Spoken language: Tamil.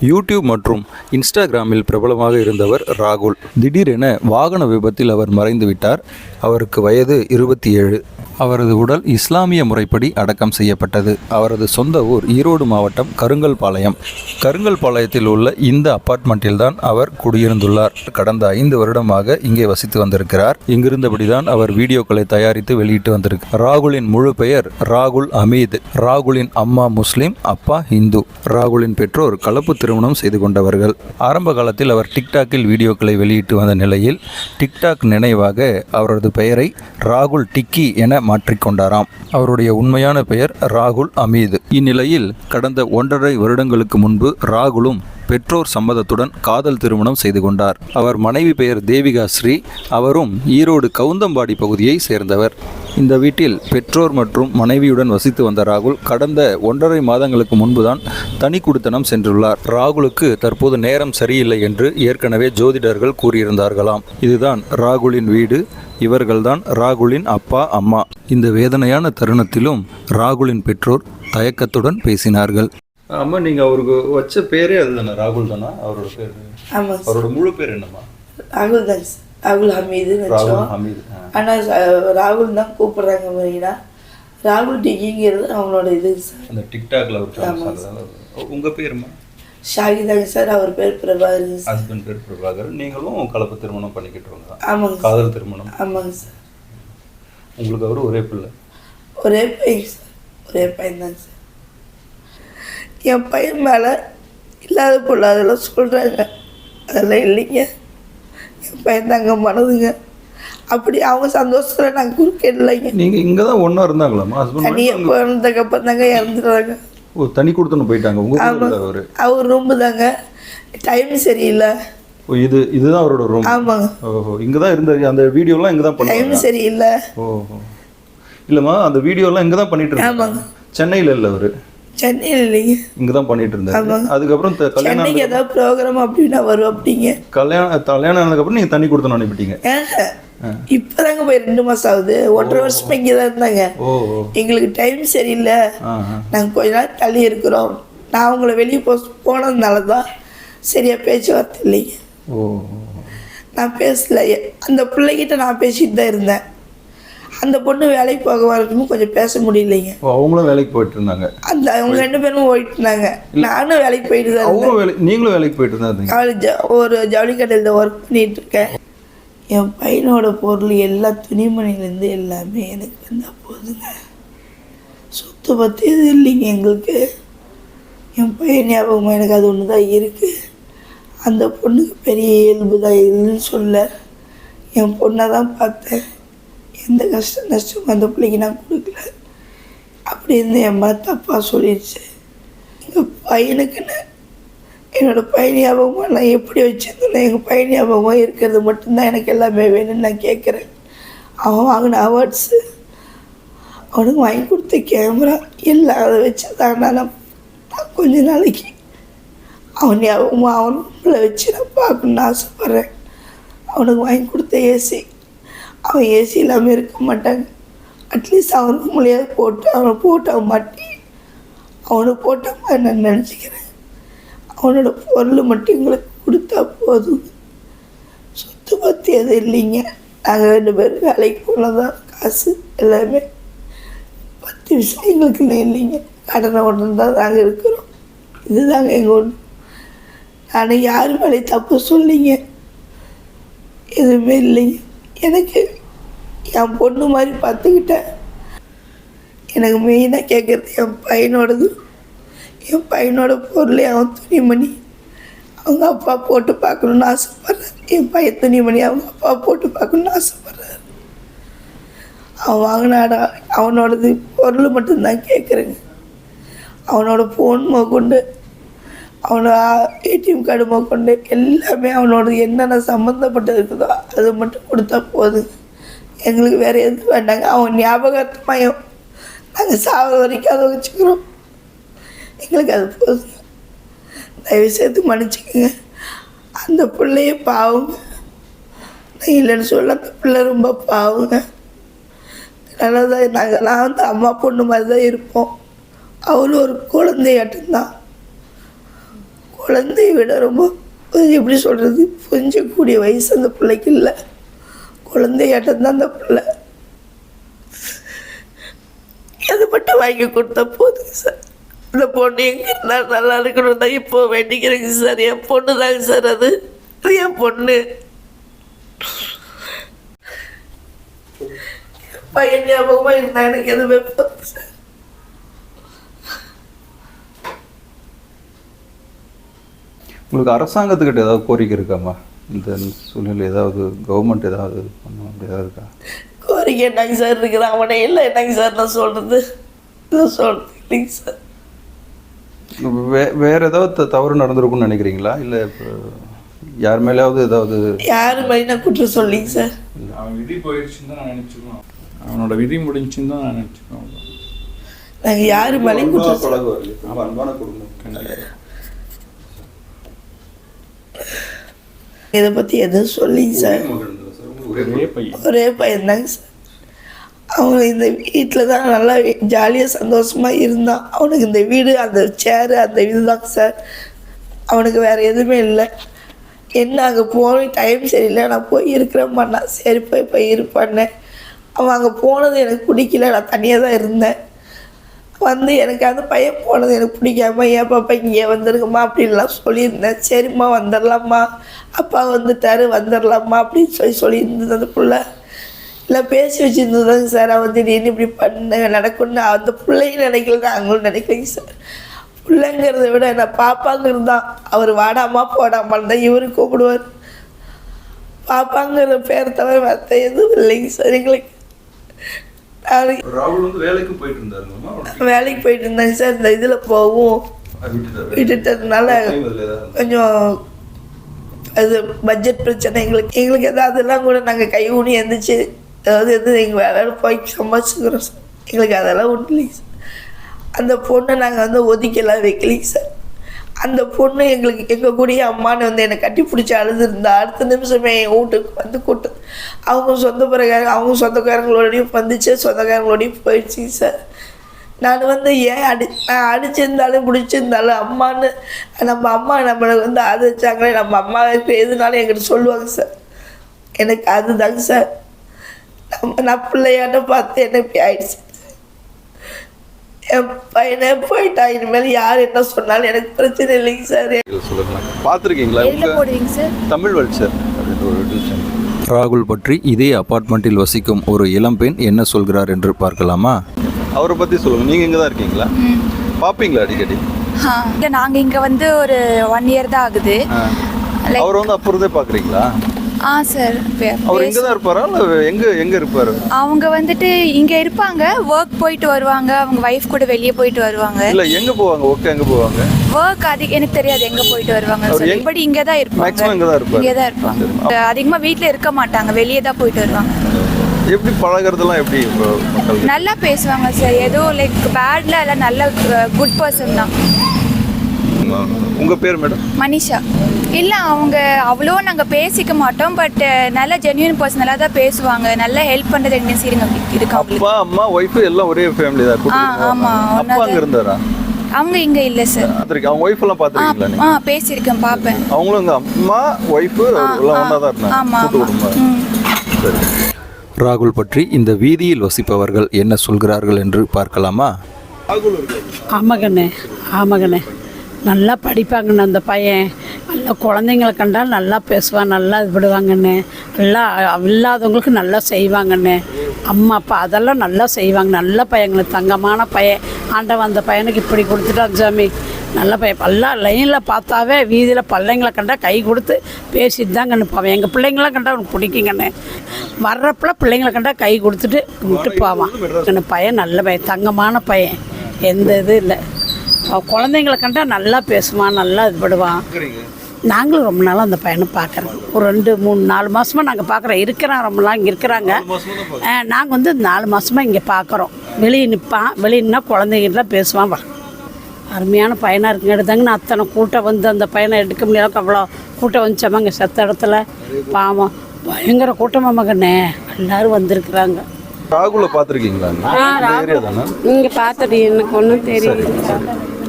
யூடியூப் மற்றும் இன்ஸ்டாகிராமில் பிரபலமாக இருந்தவர் ராகுல். திடீரென வாகன விபத்தில் அவர் மறைந்துவிட்டார். அவருக்கு வயது இருபத்தி ஏழு. அவரது உடல் இஸ்லாமிய முறைப்படி அடக்கம் செய்யப்பட்டது. அவரது சொந்த ஊர் ஈரோடு மாவட்டம் கருங்கல்பாளையம். கருங்கல்பாளையத்தில் உள்ள இந்த அப்பார்ட்மெண்ட்டில்தான் அவர் குடியிருந்துள்ளார். கடந்த ஐந்து வருடமாக இங்கே வசித்து வந்திருக்கிறார். இங்கிருந்தபடிதான் அவர் வீடியோக்களை தயாரித்து வெளியிட்டு வந்திருக்கிறார் ராகுலின் முழு பெயர் ராகுல் அமீத் ராகுலின் அம்மா முஸ்லிம் அப்பா இந்து ராகுலின் பெற்றோர் கலப்பு திருமணம் செய்து கொண்டவர்கள். ஆரம்ப காலத்தில் அவர் டிக்டாக்கில் வீடியோக்களை வெளியிட்டு வந்த நிலையில் டிக்டாக் நினைவாக அவரது பெயரை ராகுல் டிக்கி என மாற்றிக்கொண்டாராம். அவருடைய உண்மையான பெயர் ராகுல் அமீது. இந்நிலையில் கடந்த ஒன்றரை வருடங்களுக்கு முன்பு ராகுலும் பெற்றோர் சம்மதத்துடன் காதல் திருமணம் செய்து கொண்டார். அவர் மனைவி பெயர் தேவிகா ஸ்ரீ அவரும் ஈரோடு கவுந்தம்பாடி பகுதியை சேர்ந்தவர். இந்த வீட்டில் பெற்றோர் மற்றும் மனைவியுடன் வசித்து வந்த ராகுல் கடந்த ஒன்றரை மாதங்களுக்கு முன்புதான் தனி குடித்தனம் சென்றுள்ளார். ராகுலுக்கு தற்போது நேரம் சரியில்லை என்று ஏற்கனவே ஜோதிடர்கள் கூறியிருந்தார்களாம். இதுதான் ராகுலின் வீடு. இவர்கள்தான் ராகுலின் அப்பா அம்மா. இந்த வேதனையான தருணத்திலும் ராகுலின் பெற்றோர் தயக்கத்துடன் பேசினார்கள். அம்மா நீங்கள் அவருக்கு வச்ச பேரே அதுதானே ராகுல் தானா? அவரோட பேர்? சார் அவரோட முழு பேர் என்னம்மா? ராகுல் சார் ராகுல் வச்சோம். ஹமீது ஆ. ஆனால் ராகுல் தான் கூப்பிடுறாங்க மெயினா. ராகுல் டிகிங்கிறது அவங்களோட இது அந்த டிக்டாக்ல உங்கள் பேருமா ஷாகிதாங்க சார்? அவர் பேர் பிரபாகருங்க சார். ஹஸ்பண்ட் பேர் பிரபாகர். நீங்களும் கலப்பு திருமணம் பண்ணிக்கிட்டு ஆமாங்க காதல் திருமணம். ஆமாங்க சார். உங்களுக்கு அவர் ஒரே பிள்ளை. ஒரே பையன் சார். ஒரே பையன் தாங்க சார். என் பையன் மேலே இல்லாத பொல்லாதெல்லாம் சொல்கிறாங்க அதெல்லாம் இல்லைங்க. என் பையன் தாங்க மனதுங்க. அப்படி அவங்க சந்தோஷத்தில் நாங்கள் குறுக்கிடலைங்க நீங்கள் இங்கே தான் ஒன்றா இருந்தாங்களாம்மா? ஹஸ்பண்ட் தனியாக பிறந்ததுக்கப்புறம் தாங்க இறந்துடுறாங்க தனி கொடுத்துன்னு போயிட்டாங்க. உங்க அவரு? அவர் ரூம்பு தாங்க. டைம் சரியில்லை. ஓ இது இதுதான் அவரோட ரூம் ஆமாங்க ஓஹோ இங்கே தான் இருந்தாரு. அந்த வீடியோலாம் இங்கே தான் டைம் பண்ணுவாங்க சரியில்லை. ஓஹோ. இல்லைம்மா அந்த வீடியோலாம் இங்கே தான் பண்ணிட்டு இருந்தாங்க சென்னையில் இல்லை அவரு? சென்னையில் இல்லைங்க இங்கே தான் பண்ணிட்டு இருந்தாரு அதுக்கப்புறம் கல்யாணம் ஏதாவது ப்ரோக்ராம் அப்படின்னா வரும் அப்படிங்க கல்யாணம் கல்யாணம் ஆனதுக்கப்புறம் நீங்கள் தண்ணி கொடுத்தணும் அனுப்பிட்டீங்க இப்போதாங்க போய் ரெண்டு மாதம் ஆகுது. ஒன்றரை வருஷமா இங்கே தான் இருந்தாங்க எங்களுக்கு டைம் சரியில்லை. நாங்கள் கொஞ்ச நாள் தள்ளி இருக்கிறோம். நான் உங்களை வெளியே போ போனதுனால தான் சரியாக பேச்சுவார்த்தை இல்லைங்க. நான் பேசல. அந்த பிள்ளைகிட்ட நான் பேசிட்டு தான் இருந்தேன். அந்த பொண்ணு வேலைக்கு போக வரணும் கொஞ்சம் பேச முடியலைங்க. அவங்களும் வேலைக்கு போயிட்டு இருந்தாங்க அந்த அவங்க ரெண்டு பேரும் போயிட்டு இருந்தாங்க நானும் வேலைக்கு போயிட்டு தான் அவங்களும் வேலை நீங்களும் வேலைக்கு போயிட்டு இருந்தீங்க? அவளை ஜ- ஒரு ஜவுளி கடையில் ஒர்க் பண்ணிட்டு இருக்கேன் என் பையனோட பொருள் எல்லா துணிமணிலேருந்து எல்லாமே எனக்கு வந்தால் போதுங்க. சொத்து பற்றி எதுவும் இல்லைங்க எங்களுக்கு. என் பையன் ஞாபகமாக எனக்கு அது ஒன்று தான் இருக்குது அந்த பொண்ணுக்கு பெரிய இயல்பு தான் இல்லைன்னு சொல்ல. என் பொண்ணை தான் பார்த்தேன். எந்த கஷ்ட நஷ்டம் அந்த பிள்ளைக்கு நான் கொடுக்கல. அப்படி இருந்து என் மேலே தப்பாக சொல்லிடுச்சு எங்கள் பையனுக்குன்னு என்னோட பையன் ஞாபகமாக நான் எப்படி வச்சிருந்தேன்? எங்கள் பையன் ஞாபகமாக இருக்கிறது மட்டும்தான் எனக்கு எல்லாமே வேணும்னு நான் கேட்குறேன். அவன் வாங்கின அவார்ட்ஸு அவனுக்கு வாங்கி கொடுத்த கேமரா எல்லாம் அதை வச்சு தான் நான் கொஞ்ச நாளைக்கு அவன் ஞாபகமாக அவன் உங்களை வச்சு நான் பார்க்கணுன்னு ஆசைப்பட்றேன். அவனுக்கு வாங்கி கொடுத்த ஏசி அவன் ஏசி இல்லாமல் இருக்க மாட்டாங்க அட்லீஸ்ட் அவனுக்கு மொழியாவது போட்டு அவனை போட்டு அவன் மாட்டி அவனை போட்ட மாதிரி நான் நினச்சிக்கிறேன். அவனோட பொருள் மட்டும் எங்களுக்கு கொடுத்தா போதும். சொத்து பற்றி எதுவும் இல்லைங்க. நாங்கள் ரெண்டு பேரும் வேலைக்கு போனதான் காசு எல்லாமே. பத்து விஷயம் எங்களுக்கு இல்லைங்க. கடனை ஒன்று தான் நாங்கள் இருக்கிறோம். இதுதாங்க எங்கள் ஒன்று நான் யார் மேலே தப்பு சொல்லிங்க எதுவுமே இல்லைங்க. எனக்கு என் பொண்ணு மாதிரி பார்த்துக்கிட்டேன். எனக்கு மெயினாக கேட்குறது என் பையனோடது. என் பையனோட பொருள் அவன் துணிமணி. அவங்க அப்பா போட்டு பார்க்கணுன்னு ஆசைப்பட்றாரு. என் பையன் துணிமணி அவங்க அப்பா போட்டு பார்க்கணுன்னு ஆசைப்பட்றாரு. அவன் வாங்கினாடா அவனோடது பொருள் மட்டும்தான் கேட்குறேங்க. அவனோட ஃபோன் கொண்டு அவனோட ஏடிஎம் கார்டு கொண்டு எல்லாமே அவனோட என்னென்ன சம்மந்தப்பட்டு இருக்குதோ அது மட்டும் கொடுத்தா போதும். எங்களுக்கு வேறு எதுவும் வேண்டாங்க. அவன் ஞாபகத்தமாக நாங்கள் சாவ வரைக்கும் அதை வச்சுக்கிறோம். எங்களுக்கு அது போதும். தயவு செய்து மன்னிச்சுக்கோங்க. அந்த பிள்ளைய பாவங்க. நான் இல்லைன்னு சொல்ல அந்த பிள்ளை ரொம்ப பாவங்க. அதனால தான் நாங்கள் நான் வந்து அம்மா பொண்ணு மாதிரி தான் இருப்போம். அவளும் ஒரு குழந்தையாட்டம் தான். குழந்தையை விட ரொம்ப எப்படி சொல்கிறது புரிஞ்சக்கூடிய வயசு அந்த பிள்ளைக்கு இல்லை. குழந்தையாட்டம் தான் அந்த பிள்ளை. அது மட்டும் வாங்கி கொடுத்தா போதுங்க சார். இந்த பொண்ணு எங்கே இருந்தால் நல்லா இருக்கணும் தான் இப்போ வேண்டிக்கிறேங்க சார். என் பொண்ணு தாங்க சார் அது. அது என் பொண்ணு. பையன் ஞாபகமாக இருந்தால் எனக்கு எதுவுமே போதும் சார். உங்களுக்கு அரசாங்கத்துக்கிட்ட ஏதாவது கோரிக்கை இருக்காம்மா? இந்த சூழ்நிலை ஏதாவது கவர்மெண்ட் ஏதாவது பண்ணணும் அப்படி ஏதாவது இருக்கா? கோரிக்கை என்னங்க சார் இருக்குது? அவனே இல்லை என்னங்க சார் நான் சொல்கிறது நான் சொல்கிறது இல்லைங்க சார். வே வேற ஏதாவது தவறு நடந்திருக்கும்னு நினைக்கிறீங்களா? இல்லை இப்போ யார் மேலேயாவது ஏதாவது யார் நான் குற்றம் சொல்லிங்க சார். அவன் விதி போயிடுச்சுன்னு தான் நான் நினச்சிக்குவேன் அவனோட விதி முடிஞ்சுன்னு தான் நான் நினச்சிக்குவேன் நாங்கள் யார் மேலேயும் குற்றம் சொல்ல பழகுவார். அன்பான குடும்பம். இதை பற்றி எதுவும் சொல்லிங்க சார். ஒரே பையன். ஒரே பையன்தாங்க சார். அவன் இந்த வீட்டில் தான் நல்லா ஜாலியாக சந்தோஷமாக இருந்தான் அவனுக்கு இந்த வீடு அந்த சேரு அந்த இதுதாங்க சார். அவனுக்கு வேறு எதுவுமே இல்லை. என்ன அங்கே போன டைம் சரியில்லை. நான் போய் இருக்கிறேன் சரி போய் போய் இருப்பேன்னேன் அவன் அங்கே போனது எனக்கு பிடிக்கல. நான் தனியாக தான் இருந்தேன். வந்து எனக்கு அந்த பையன் போனது எனக்கு பிடிக்காம ஏன் பாப்பா இங்கே வந்துருங்கம்மா அப்படின்லாம் சொல்லியிருந்தேன். சரிம்மா வந்துடலாம்மா அப்பா வந்துட்டாரு வந்துடலாம்மா அப்படின்னு சொல்லி சொல்லியிருந்தது அந்த பிள்ளை இல்லை பேசி வச்சுருந்ததாங்க சார். அவன் திடீர்னு இப்படி பண்ண? நடக்கும்னு அந்த பிள்ளைங்க நினைக்கல நாங்களும் நினைக்கலைங்க சார். பிள்ளைங்கிறத விட நான் பாப்பாங்கிறது தான். அவர் வாடாமா போடாமான்னு தான் இவரு கூப்பிடுவார். பாப்பாங்கிற பேர் தவிர மற்ற எதுவும் இல்லைங்க சார் எங்களுக்கு. வேலைக்கு போயிட்டு இருந்தாருங்கம்மா வேலைக்கு போயிட்டு இருந்தேங்க சார். இந்த இதில் போகும் விட்டுட்டதுனால கொஞ்சம் அது பட்ஜெட் பிரச்சனை. எங்களுக்கு எங்களுக்கு எதாவதுலாம் கூட நாங்கள் கை ஊனி எந்திரிச்சு அதாவது எது எங்கள் வேலையில் போய் சம்பாதிச்சுக்கிறோம் சார். எங்களுக்கு அதெல்லாம் ஒன்றும் இல்லைங்க சார். அந்த பொண்ணை நாங்கள் வந்து ஒதுக்கலாம் வைக்கலைங்க சார். அந்த பொண்ணு எங்களுக்கு எங்கள் கூடிய அம்மான்னு வந்து என்னை கட்டி பிடிச்சி அழுதுருந்தா அடுத்த நிமிஷமே என் வீட்டுக்கு வந்து கூட்டு அவங்க சொந்த பிரகாரம் அவங்க சொந்தக்காரங்களோடையும் வந்துச்சு சொந்தக்காரங்களோடையும் போயிடுச்சு சார் நான் வந்து ஏன் அடி நான் அடிச்சிருந்தாலும் பிடிச்சிருந்தாலும் அம்மான்னு நம்ம அம்மா நம்மளை வந்து ஆதரிச்சாங்களே நம்ம அம்மா எதுனாலும் எங்கிட்ட சொல்லுவாங்க சார் எனக்கு அதுதாங்க சார் நம்ம நான் பிள்ளையாட்ட பார்த்து என்ன இப்படி ஆயிடுச்சு? என் பையனே போயிட்டா. இனிமேல் யார் என்ன சொன்னாலும் எனக்கு பிரச்சனை இல்லைங்க சார். சொல்லுங்க பார்த்துருக்கீங்களா? எதில் போடுவீங்க சார் தமிழ் வல்ச்சர் ராகுல் பற்றி இதே அபார்ட்மெண்ட்டில் வசிக்கும் ஒரு இளம்பெண் என்ன சொல்கிறார் என்று பார்க்கலாமா? அவரை பற்றி சொல்லுங்க. நீங்கள் இங்கே தான் இருக்கீங்களா பார்ப்பீங்களா அடிக்கடி? இல்லை நாங்கள் இங்கே வந்து ஒரு ஒன் இயர் தான் ஆகுது. அவர் வந்து அப்போ இருந்தே பார்க்குறீங்களா ஆ சார் அவர் இங்கே தான் இருப்பாரா? இல்லை எங்கே எங்கே இருப்பார்? அவங்க வந்துட்டு இங்கே இருப்பாங்க. ஒர்க் போயிட்டு வருவாங்க. அவங்க ஒய்ஃப் கூட வெளியே போயிட்டு வருவாங்க. இல்லை எங்கே போவாங்க? ஓகே எங்கே போவாங்க? ஒர்க் அதிக எனக்கு தெரியாது. எங்கே போயிட்டு வருவாங்க அவர் சொல்லி எங்க- பட் இங்கே தான் இருப்பாங்க. இங்க தான் இருப்பாரு. இங்கே தான் இருப்பாங்க அதிகமாக வீட்டில் இருக்க மாட்டாங்க. வெளியே தான் போயிட்டு வருவாங்க. எப்படி பழகுறதெல்லாம் எப்படி நல்லா பேசுவாங்க சார் ஏதோ லைக் பேட்ல எல்லாம் நல்ல குட் பர்சன் தான். உங்கள் பேர் மேடம்? மனிஷா. இல்லை அவங்க அவ்வளோ நாங்கள் பேசிக்க மாட்டோம் பட் நல்ல ஜென்யூன் பர்சனலாக தான் பேசுவாங்க. நல்லா ஹெல்ப் பண்ணுறது என்ன செய்யுங்க இருக்கு அப்பா அம்மா ஒய்ஃபு எல்லாம் ஒரே ஃபேமிலி தான். ஆ, ஆமா, கூட்டிட்டு அப்பா ஒண்ணா அங்கே இருந்தாரா? அவங்க இங்கே இல்லை சார் பார்த்துருக்கேன் அவங்க ஒய்ஃப் எல்லாம் ஆ பார்த்துருக்கீங்களா ஆ நீங்கள் பேசியிருக்கேன் பார்ப்பேன். அவங்களும் அம்மா ஒய்ஃபு எல்லாம் ஒன்றா தான் இருந்தாங்க. ஆமாம் கூட்டு ஆமாம் குடும்பம். ம். சரி. ராகுல் பற்றி இந்த வீதியில் வசிப்பவர்கள் என்ன சொல்கிறார்கள் என்று பார்க்கலாமா? ஆமாங்கண்ணே ஆமாங்கண்ணே நல்லா படிப்பாங்கண்ணே அந்த பையன். நல்லா குழந்தைங்கள கண்டால் நல்லா பேசுவான் நல்லா இது விடுவாங்கண்ணே. நல்லா இல்லாதவங்களுக்கு நல்லா செய்வாங்கண்ணே. அம்மா அப்பா அதெல்லாம் நல்லா செய்வாங்க. நல்ல பையங்களே தங்கமான பையன். ஆண்டவன் அந்த பையனுக்கு இப்படி கொடுத்துட்டான் சாமி. நல்ல பையன். எல்லாம் லைனில் பார்த்தாவே வீதியில் பிள்ளைங்களை கண்டா கை கொடுத்து பேசிட்டு தாங்க அனுப்புவான் எங்கள் பிள்ளைங்களாம் கண்டா அவனுக்கு பிடிக்குங்கண்ணே. வர்றப்பல பிள்ளைங்களை கண்டா கை கொடுத்துட்டு விட்டு போவான். பையன் நல்ல பையன் தங்கமான பையன். எந்த இது இல்லை. குழந்தைங்கள கண்டா நல்லா பேசுவான் நல்லா இது படுவான் நாங்களும் ரொம்ப நாளாக அந்த பையனை பார்க்குறோம் ஒரு ரெண்டு மூணு நாலு மாதமாக நாங்கள் பார்க்குறோம் இருக்கிறான் ரொம்ப நாள் இங்கே இருக்கிறாங்க. நாங்கள் வந்து நாலு மாதமாக இங்கே பார்க்குறோம் வெளியே நிற்பான் வெளியே நின்னா குழந்தைகிட்டலாம் பேசுவான் அருமையான பையனாக இருக்குங்க. எடுத்தாங்கன்னு அத்தனை கூட்டம் வந்து அந்த பையனை எடுக்க முடியாத அவ்வளோ கூட்டம் வந்துச்சாமாங்க செத்த இடத்துல. பாவம். பயங்கர கூட்டமாக மகனே. எல்லாரும் வந்திருக்கிறாங்க. ராகுலை பார்த்துருக்கீங்களா இங்கே பார்த்தது எனக்கு ஒன்றும் தெரியல.